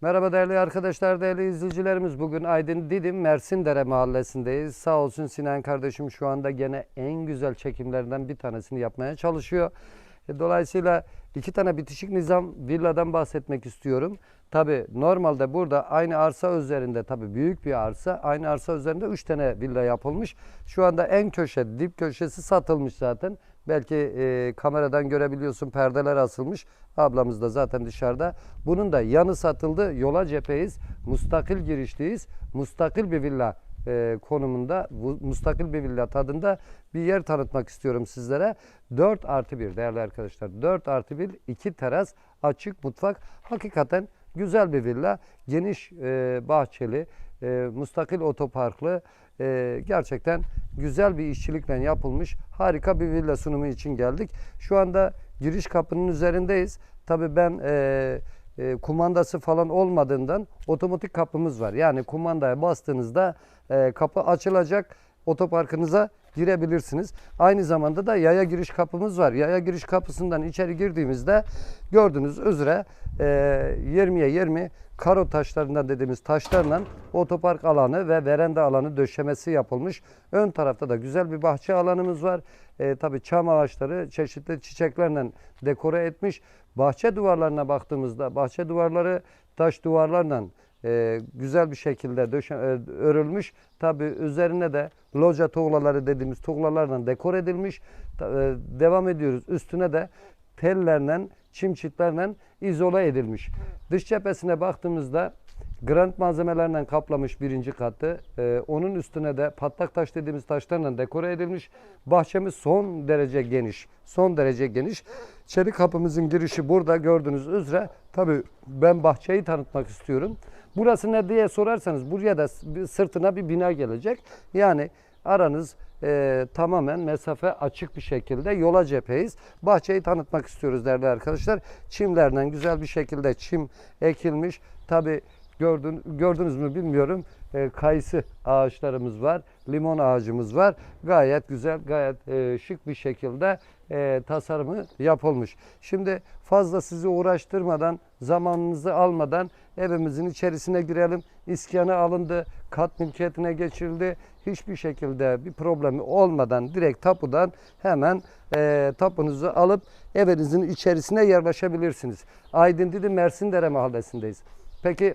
Merhaba değerli arkadaşlar, değerli izleyicilerimiz. Bugün Aydın Didim Mersindere mahallesindeyiz. Sağ olsun Sinan kardeşim şu anda gene en güzel çekimlerden bir tanesini yapmaya çalışıyor. E, Dolayısıyla iki tane bitişik nizam villadan bahsetmek istiyorum. Tabi normalde burada aynı arsa üzerinde tabi büyük bir arsa aynı arsa üzerinde üç tane villa yapılmış. Şu anda en köşe dip köşesi satılmış zaten. Belki e, kameradan görebiliyorsun perdeler asılmış. Ablamız da zaten dışarıda. Bunun da yanı satıldı. Yola cepheyiz. Mustakil girişliyiz. Mustakil bir villa e, konumunda, bu mustakil bir villa tadında bir yer tanıtmak istiyorum sizlere. 4 artı 1 değerli arkadaşlar. 4 artı 1, 2 teras, açık mutfak. Hakikaten güzel bir villa. Geniş e, bahçeli, e, mustakil otoparklı. E, gerçekten güzel bir işçilikle yapılmış harika bir villa sunumu için geldik. Şu anda giriş kapının üzerindeyiz. Tabii ben e, e, kumandası falan olmadığından otomatik kapımız var. Yani kumandaya bastığınızda e, kapı açılacak otoparkınıza girebilirsiniz. Aynı zamanda da yaya giriş kapımız var. Yaya giriş kapısından içeri girdiğimizde gördüğünüz üzere e, 20'ye 20 karo taşlarından dediğimiz taşlarla otopark alanı ve veranda alanı döşemesi yapılmış. Ön tarafta da güzel bir bahçe alanımız var. E, tabii çam ağaçları çeşitli çiçeklerle dekore etmiş. Bahçe duvarlarına baktığımızda bahçe duvarları taş duvarlarla e, güzel bir şekilde döşe, e, örülmüş. Tabi üzerine de loca tuğlaları dediğimiz tuğlalarla dekor edilmiş. E, devam ediyoruz. Üstüne de tellerle, çim çitlerle izole edilmiş. Dış cephesine baktığımızda Grant malzemelerle kaplamış birinci katı. Ee, onun üstüne de patlak taş dediğimiz taşlarla dekore edilmiş. Bahçemiz son derece geniş. Son derece geniş. Çelik kapımızın girişi burada gördüğünüz üzere. Tabii ben bahçeyi tanıtmak istiyorum. Burası ne diye sorarsanız buraya da sırtına bir bina gelecek. Yani aranız e, tamamen mesafe açık bir şekilde yola cepheyiz. Bahçeyi tanıtmak istiyoruz değerli arkadaşlar. Çimlerden güzel bir şekilde çim ekilmiş. Tabi gördün, gördünüz mü bilmiyorum. E, kayısı ağaçlarımız var. Limon ağacımız var. Gayet güzel, gayet e, şık bir şekilde e, tasarımı yapılmış. Şimdi fazla sizi uğraştırmadan, zamanınızı almadan evimizin içerisine girelim. İskanı alındı, kat mülkiyetine geçirildi. Hiçbir şekilde bir problemi olmadan direkt tapudan hemen e, tapunuzu alıp evinizin içerisine yerleşebilirsiniz. Aydın Didim Mersindere mahallesindeyiz. Peki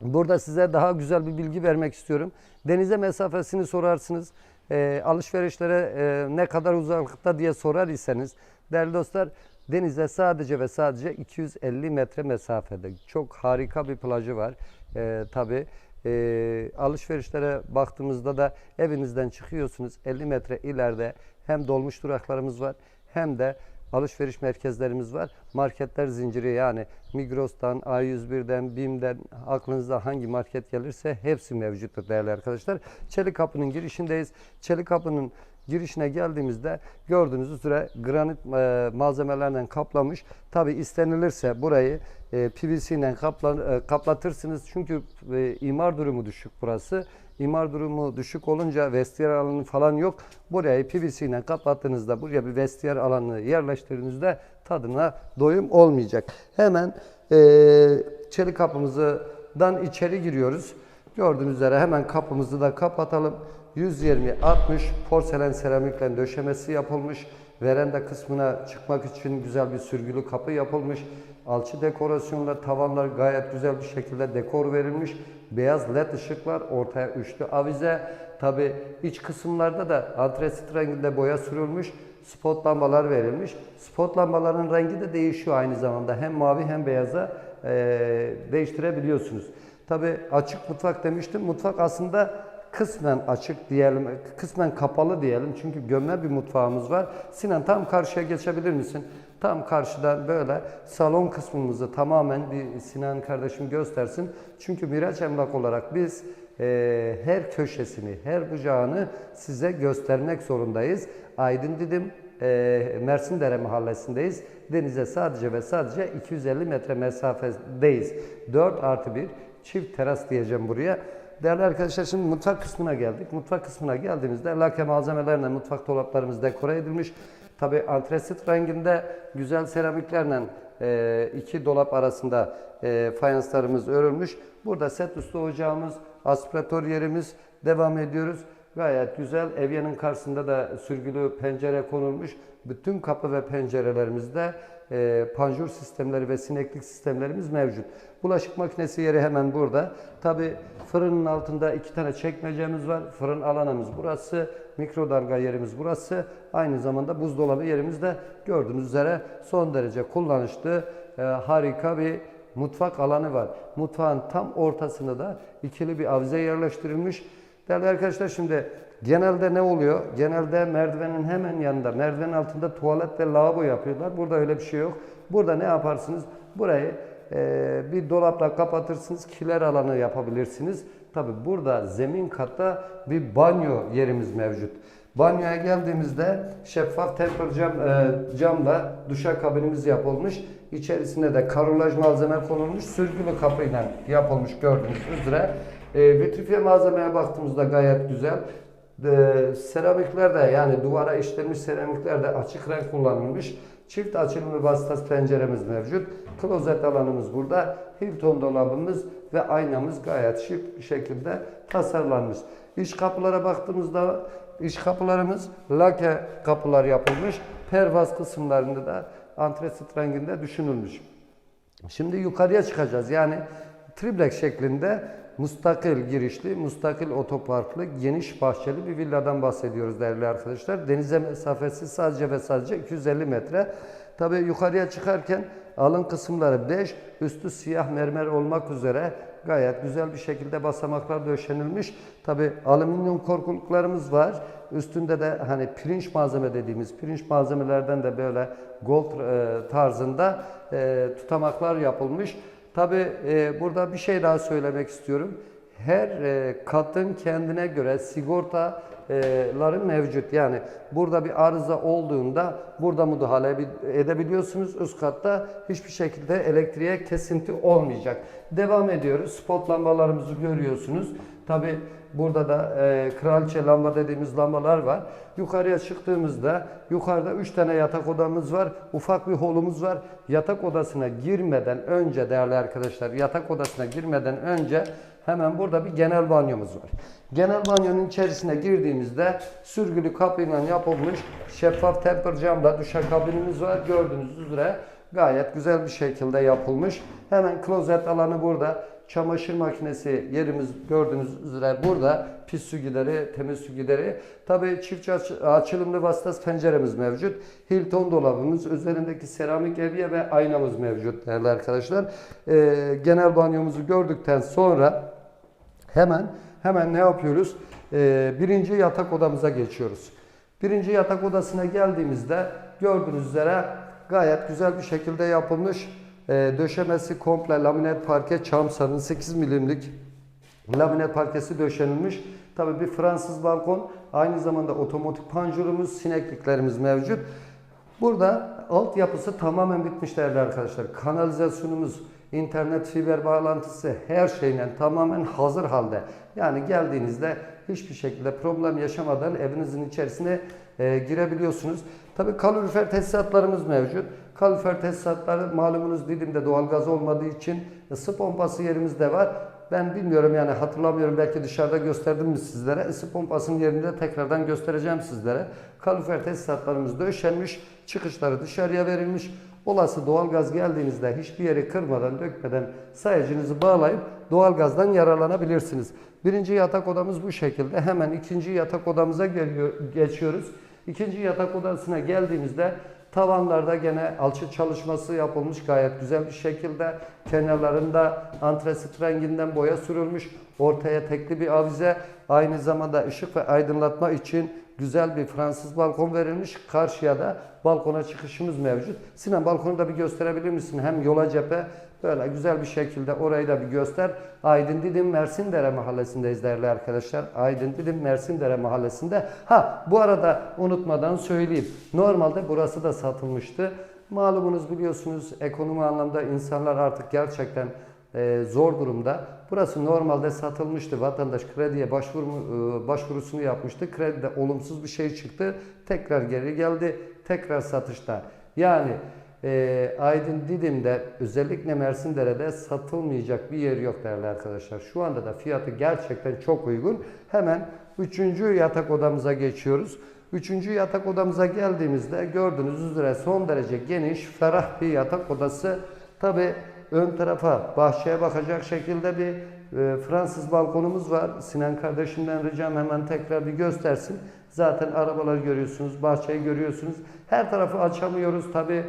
Burada size daha güzel bir bilgi vermek istiyorum. Denize mesafesini sorarsınız. E, alışverişlere e, ne kadar uzaklıkta diye sorar iseniz değerli dostlar denize sadece ve sadece 250 metre mesafede. Çok harika bir plajı var. E, tabii e, alışverişlere baktığımızda da evinizden çıkıyorsunuz 50 metre ileride hem dolmuş duraklarımız var hem de alışveriş merkezlerimiz var. Marketler zinciri yani Migros'tan, A101'den, BİM'den aklınıza hangi market gelirse hepsi mevcuttur değerli arkadaşlar. Çelik Kapı'nın girişindeyiz. Çelik Kapı'nın girişine geldiğimizde gördüğünüz üzere granit e, malzemelerle kaplamış. Tabi istenilirse burayı e, PVC ile kapla, e, kaplatırsınız. Çünkü e, imar durumu düşük burası. İmar durumu düşük olunca vestiyer alanı falan yok. Burayı PVC ile kapattığınızda buraya bir vestiyer alanı yerleştirdiğinizde tadına doyum olmayacak. Hemen e, çelik kapımızdan içeri giriyoruz. Gördüğünüz üzere hemen kapımızı da kapatalım. 120-60 porselen seramikle döşemesi yapılmış. Veranda kısmına çıkmak için güzel bir sürgülü kapı yapılmış. Alçı dekorasyonla tavanlar gayet güzel bir şekilde dekor verilmiş. Beyaz led ışıklar, ortaya üçlü avize. Tabi iç kısımlarda da antresit renginde boya sürülmüş. Spot lambalar verilmiş. Spot lambaların rengi de değişiyor aynı zamanda. Hem mavi hem beyaza eee, değiştirebiliyorsunuz. Tabi açık mutfak demiştim. Mutfak aslında kısmen açık diyelim, kısmen kapalı diyelim. Çünkü gömme bir mutfağımız var. Sinan tam karşıya geçebilir misin? Tam karşıdan böyle salon kısmımızı tamamen bir Sinan kardeşim göstersin. Çünkü Miraç Emlak olarak biz e, her köşesini, her bucağını size göstermek zorundayız. Aydın Didim e, Mersindere mahallesindeyiz. Denize sadece ve sadece 250 metre mesafedeyiz. 4 artı 1 çift teras diyeceğim buraya. Değerli arkadaşlar şimdi mutfak kısmına geldik. Mutfak kısmına geldiğimizde lake malzemelerle mutfak dolaplarımız dekore edilmiş. Tabi antresit renginde güzel seramiklerle e, iki dolap arasında e, fayanslarımız örülmüş. Burada set üstü ocağımız, aspiratör yerimiz devam ediyoruz. Gayet güzel. Evyenin karşısında da sürgülü pencere konulmuş. Bütün kapı ve pencerelerimizde e, panjur sistemleri ve sineklik sistemlerimiz mevcut. Bulaşık makinesi yeri hemen burada. Tabi fırının altında iki tane çekmecemiz var. Fırın alanımız burası. Mikrodalga yerimiz burası. Aynı zamanda buzdolabı yerimiz de gördüğünüz üzere son derece kullanışlı, e, harika bir mutfak alanı var. Mutfağın tam ortasında da ikili bir avize yerleştirilmiş. Değerli arkadaşlar şimdi genelde ne oluyor? Genelde merdivenin hemen yanında, merdivenin altında tuvalet ve lavabo yapıyorlar. Burada öyle bir şey yok. Burada ne yaparsınız? Burayı e, bir dolapla kapatırsınız, kiler alanı yapabilirsiniz. Tabi burada zemin katta bir banyo yerimiz mevcut. Banyoya geldiğimizde şeffaf temper cam, e, camla duşakabinimiz yapılmış. İçerisinde de karolaj malzeme konulmuş. Sürgülü kapıyla yapılmış gördüğünüz üzere. E, vitrifiye malzemeye baktığımızda gayet güzel. E, seramikler de yani duvara işlenmiş seramikler de açık renk kullanılmış. Çift açılımlı vasıtası penceremiz mevcut. Klozet alanımız burada. Hilton dolabımız ve aynamız gayet şık bir şekilde tasarlanmış. İç kapılara baktığımızda iç kapılarımız lake kapılar yapılmış. Pervaz kısımlarında da antresit renginde düşünülmüş. Şimdi yukarıya çıkacağız. Yani triplex şeklinde mustakil girişli, mustakil otoparklı, geniş bahçeli bir villadan bahsediyoruz değerli arkadaşlar. Denize mesafesi sadece ve sadece 250 metre. Tabi yukarıya çıkarken alın kısımları beş, üstü siyah mermer olmak üzere gayet güzel bir şekilde basamaklar döşenilmiş. Tabi alüminyum korkuluklarımız var. Üstünde de hani pirinç malzeme dediğimiz pirinç malzemelerden de böyle gold e, tarzında e, tutamaklar yapılmış. Tabi e, burada bir şey daha söylemek istiyorum. Her e, katın kendine göre sigortaları mevcut. Yani burada bir arıza olduğunda burada müdahale edebiliyorsunuz. Üst katta hiçbir şekilde elektriğe kesinti olmayacak. Devam ediyoruz. Spot lambalarımızı görüyorsunuz. Tabi burada da e, kraliçe lamba dediğimiz lambalar var. Yukarıya çıktığımızda yukarıda 3 tane yatak odamız var. Ufak bir holumuz var. Yatak odasına girmeden önce değerli arkadaşlar yatak odasına girmeden önce hemen burada bir genel banyomuz var. Genel banyonun içerisine girdiğimizde sürgülü kapıyla yapılmış şeffaf temper camla duşakabinimiz var. Gördüğünüz üzere gayet güzel bir şekilde yapılmış. Hemen klozet alanı burada. Çamaşır makinesi yerimiz gördüğünüz üzere burada. Pis su gideri, temiz su gideri. Tabii çift aç- açılımlı vasıtası penceremiz mevcut. Hilton dolabımız, üzerindeki seramik evye ve aynamız mevcut değerli arkadaşlar. Ee, genel banyomuzu gördükten sonra hemen hemen ne yapıyoruz? Ee, birinci yatak odamıza geçiyoruz. Birinci yatak odasına geldiğimizde gördüğünüz üzere gayet güzel bir şekilde yapılmış. Ee, döşemesi komple laminat parke çam sarın 8 milimlik laminat parkesi döşenilmiş. Tabii bir Fransız balkon, aynı zamanda otomatik panjurumuz, sinekliklerimiz mevcut. Burada altyapısı tamamen bitmiş değerli arkadaşlar. Kanalizasyonumuz, internet fiber bağlantısı her şeyle tamamen hazır halde. Yani geldiğinizde hiçbir şekilde problem yaşamadan evinizin içerisine e, girebiliyorsunuz. Tabii kalorifer tesisatlarımız mevcut. Kalorifer tesisatları malumunuz Didim'de doğalgaz olmadığı için ısı pompası yerimiz de var. Ben bilmiyorum yani hatırlamıyorum belki dışarıda gösterdim mi sizlere. Isı pompasının yerinde tekrardan göstereceğim sizlere. Kalorifer tesisatlarımız döşenmiş. Çıkışları dışarıya verilmiş. Olası doğalgaz geldiğinizde hiçbir yeri kırmadan, dökmeden sayacınızı bağlayıp doğalgazdan yararlanabilirsiniz. Birinci yatak odamız bu şekilde. Hemen ikinci yatak odamıza geliyor, geçiyoruz. İkinci yatak odasına geldiğimizde tavanlarda gene alçı çalışması yapılmış gayet güzel bir şekilde. Kenarlarında antresit renginden boya sürülmüş. Ortaya tekli bir avize. Aynı zamanda ışık ve aydınlatma için güzel bir Fransız balkon verilmiş. Karşıya da balkona çıkışımız mevcut. Sinan balkonu da bir gösterebilir misin? Hem yola cephe böyle güzel bir şekilde orayı da bir göster. Aydın Didim Mersindere mahallesindeyiz değerli arkadaşlar. Aydın Didim Mersindere mahallesinde. Ha bu arada unutmadan söyleyeyim. Normalde burası da satılmıştı. Malumunuz biliyorsunuz ekonomi anlamda insanlar artık gerçekten e, zor durumda. Burası normalde satılmıştı. Vatandaş krediye başvuru, e, başvurusunu yapmıştı. Kredide olumsuz bir şey çıktı. Tekrar geri geldi. Tekrar satışta. Yani e, Aydın Didim'de özellikle Mersindere'de satılmayacak bir yer yok değerli arkadaşlar. Şu anda da fiyatı gerçekten çok uygun. Hemen üçüncü yatak odamıza geçiyoruz. Üçüncü yatak odamıza geldiğimizde gördüğünüz üzere son derece geniş, ferah bir yatak odası. Tabi ön tarafa bahçeye bakacak şekilde bir e, Fransız balkonumuz var. Sinan kardeşimden ricam hemen tekrar bir göstersin. Zaten arabalar görüyorsunuz, bahçeyi görüyorsunuz. Her tarafı açamıyoruz tabi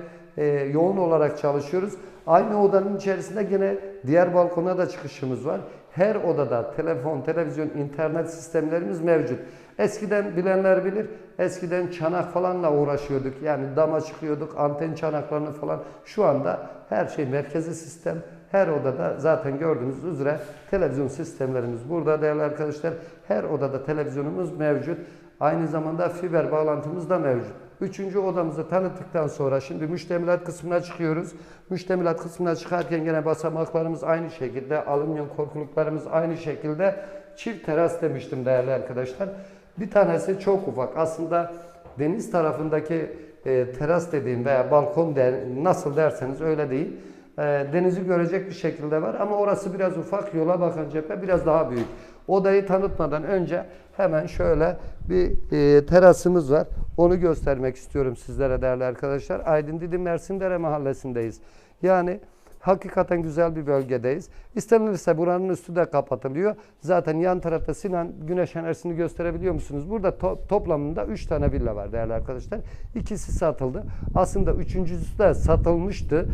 yoğun olarak çalışıyoruz. Aynı odanın içerisinde gene diğer balkona da çıkışımız var. Her odada telefon, televizyon, internet sistemlerimiz mevcut. Eskiden bilenler bilir, eskiden çanak falanla uğraşıyorduk. Yani dama çıkıyorduk, anten çanaklarını falan. Şu anda her şey merkezi sistem. Her odada zaten gördüğünüz üzere televizyon sistemlerimiz burada değerli arkadaşlar. Her odada televizyonumuz mevcut. Aynı zamanda fiber bağlantımız da mevcut. Üçüncü odamızı tanıttıktan sonra şimdi müştemilat kısmına çıkıyoruz. Müştemilat kısmına çıkarken gene basamaklarımız aynı şekilde, alüminyum korkuluklarımız aynı şekilde. Çift teras demiştim değerli arkadaşlar. Bir tanesi çok ufak. Aslında deniz tarafındaki e, teras dediğim veya balkon der, nasıl derseniz öyle değil. E, denizi görecek bir şekilde var ama orası biraz ufak. Yola bakan cephe biraz daha büyük. Odayı tanıtmadan önce hemen şöyle bir e, terasımız var. Onu göstermek istiyorum sizlere değerli arkadaşlar. Aydın Didim Mersindere mahallesindeyiz. Yani hakikaten güzel bir bölgedeyiz. İstenilirse buranın üstü de kapatılıyor. Zaten yan tarafta Sinan Güneş enerjisini gösterebiliyor musunuz? Burada to- toplamında 3 tane villa var değerli arkadaşlar. İkisi satıldı. Aslında üçüncüsü de satılmıştı.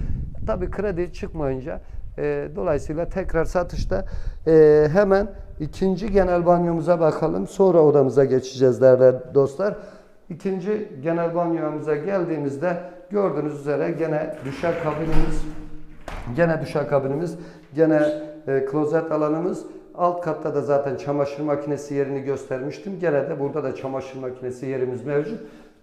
Tabii kredi çıkmayınca e, dolayısıyla tekrar satışta e, hemen ikinci genel banyomuza bakalım. Sonra odamıza geçeceğiz değerli dostlar. İkinci genel banyomuza geldiğimizde gördüğünüz üzere gene düşer kabinimiz, gene düşer kabinimiz, gene e, klozet alanımız. Alt katta da zaten çamaşır makinesi yerini göstermiştim. Gene de burada da çamaşır makinesi yerimiz mevcut.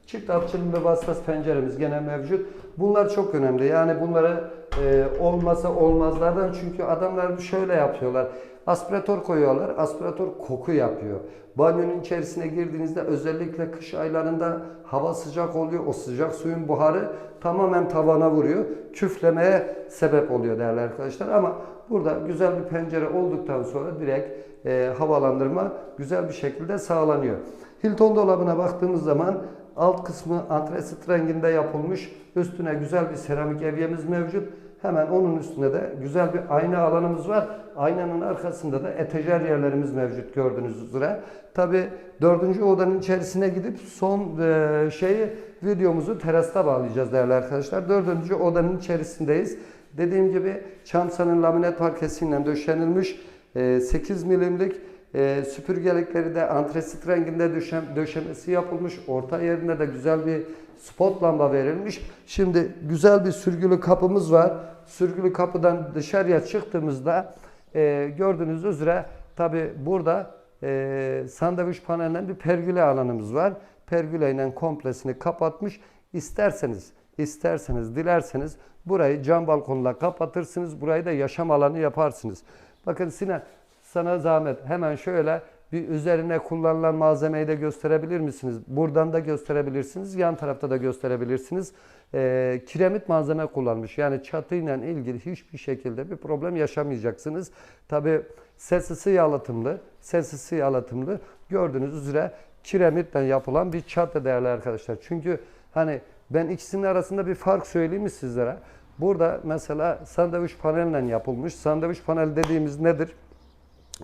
Çift açılım ve vasıtası penceremiz gene mevcut. Bunlar çok önemli. Yani bunları e, olmasa olmazlardan çünkü adamlar şöyle yapıyorlar. Aspiratör koyuyorlar. Aspiratör koku yapıyor. Banyonun içerisine girdiğinizde özellikle kış aylarında hava sıcak oluyor. O sıcak suyun buharı tamamen tavana vuruyor. Küflemeye sebep oluyor değerli arkadaşlar. Ama burada güzel bir pencere olduktan sonra direkt e, havalandırma güzel bir şekilde sağlanıyor. Hilton dolabına baktığımız zaman alt kısmı antresit renginde yapılmış. Üstüne güzel bir seramik evyemiz mevcut. Hemen onun üstünde de güzel bir ayna alanımız var. Aynanın arkasında da etajer yerlerimiz mevcut gördüğünüz üzere. Tabi dördüncü odanın içerisine gidip son e, şeyi videomuzu terasta bağlayacağız değerli arkadaşlar. Dördüncü odanın içerisindeyiz. Dediğim gibi çamsanın laminat parkesiyle döşenilmiş e, 8 milimlik e, süpürgelikleri de antresit renginde döşem, döşemesi yapılmış. Orta yerine de güzel bir spot lamba verilmiş. Şimdi güzel bir sürgülü kapımız var. Sürgülü kapıdan dışarıya çıktığımızda e, gördüğünüz üzere tabi burada e, sandviç panelinden bir pergüle alanımız var. Pergüleyle komplesini kapatmış. İsterseniz, isterseniz, dilerseniz burayı cam balkonla kapatırsınız. Burayı da yaşam alanı yaparsınız. Bakın Sinan sana zahmet hemen şöyle bir üzerine kullanılan malzemeyi de gösterebilir misiniz? Buradan da gösterebilirsiniz. Yan tarafta da gösterebilirsiniz. Ee, kiremit malzeme kullanmış. Yani çatıyla ilgili hiçbir şekilde bir problem yaşamayacaksınız. Tabi ses ısı yalıtımlı. Ses ısı yalıtımlı. Gördüğünüz üzere kiremitten yapılan bir çatı değerli arkadaşlar. Çünkü hani ben ikisinin arasında bir fark söyleyeyim mi sizlere? Burada mesela sandviç panelle yapılmış. Sandviç panel dediğimiz nedir?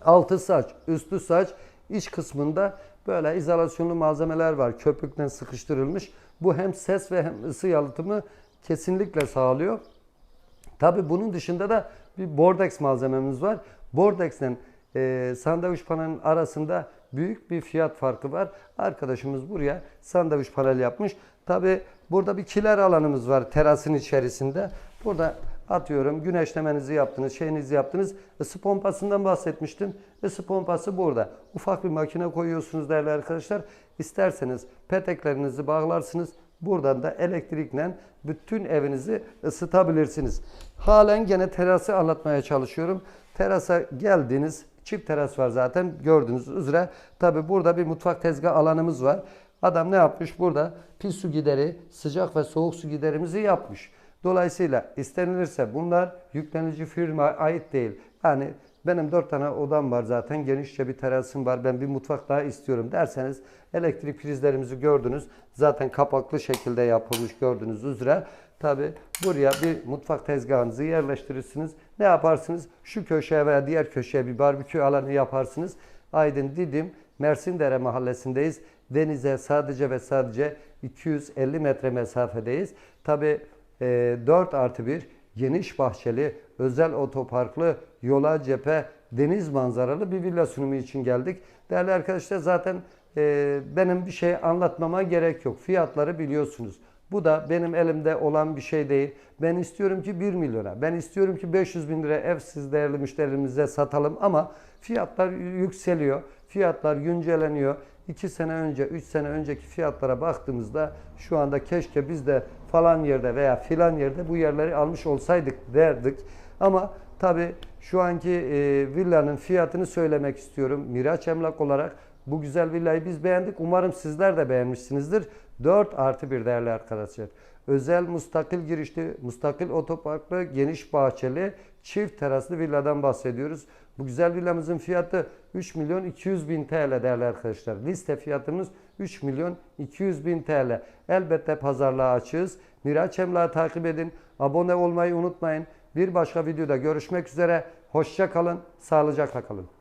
Altı saç, üstü saç, iç kısmında böyle izolasyonlu malzemeler var. Köpükten sıkıştırılmış. Bu hem ses ve hem ısı yalıtımı kesinlikle sağlıyor. Tabi bunun dışında da bir bordex malzememiz var. Bordex'le e, sandviç panelinin arasında büyük bir fiyat farkı var. Arkadaşımız buraya sandviç panel yapmış. Tabi burada bir kiler alanımız var terasın içerisinde. Burada atıyorum güneşlemenizi yaptınız, şeyinizi yaptınız. Isı pompasından bahsetmiştim. Isı pompası burada. Ufak bir makine koyuyorsunuz değerli arkadaşlar. İsterseniz peteklerinizi bağlarsınız. Buradan da elektrikle bütün evinizi ısıtabilirsiniz. Halen gene terası anlatmaya çalışıyorum. Terasa geldiniz. Çift teras var zaten gördüğünüz üzere. Tabi burada bir mutfak tezgah alanımız var. Adam ne yapmış burada? Pis su gideri, sıcak ve soğuk su giderimizi yapmış. Dolayısıyla istenilirse bunlar yüklenici firma ait değil. Yani benim dört tane odam var zaten. Genişçe bir terasım var. Ben bir mutfak daha istiyorum derseniz elektrik prizlerimizi gördünüz. Zaten kapaklı şekilde yapılmış gördüğünüz üzere. Tabi buraya bir mutfak tezgahınızı yerleştirirsiniz. Ne yaparsınız? Şu köşeye veya diğer köşeye bir barbekü alanı yaparsınız. Aydın Didim Mersindere mahallesindeyiz. Denize sadece ve sadece 250 metre mesafedeyiz. Tabi 4 artı 1 geniş bahçeli, özel otoparklı, yola cephe, deniz manzaralı bir villa sunumu için geldik. Değerli arkadaşlar zaten e, benim bir şey anlatmama gerek yok. Fiyatları biliyorsunuz. Bu da benim elimde olan bir şey değil. Ben istiyorum ki 1 milyona, ben istiyorum ki 500 bin lira ev siz değerli müşterimize satalım ama fiyatlar yükseliyor, fiyatlar güncelleniyor. 2 sene önce, 3 sene önceki fiyatlara baktığımızda şu anda keşke biz de falan yerde veya filan yerde bu yerleri almış olsaydık derdik. Ama tabi şu anki e, villanın fiyatını söylemek istiyorum. Miraç Emlak olarak bu güzel villayı biz beğendik. Umarım sizler de beğenmişsinizdir. 4 artı bir değerli arkadaşlar. Özel mustakil girişli, mustakil otoparklı, geniş bahçeli, çift teraslı villadan bahsediyoruz. Bu güzel villamızın fiyatı 3 milyon 200 bin TL değerli arkadaşlar. Liste fiyatımız 3 milyon 200 bin TL. Elbette pazarlığa açığız. Miraç Emlak'ı takip edin. Abone olmayı unutmayın. Bir başka videoda görüşmek üzere. Hoşça kalın, sağlıcakla kalın.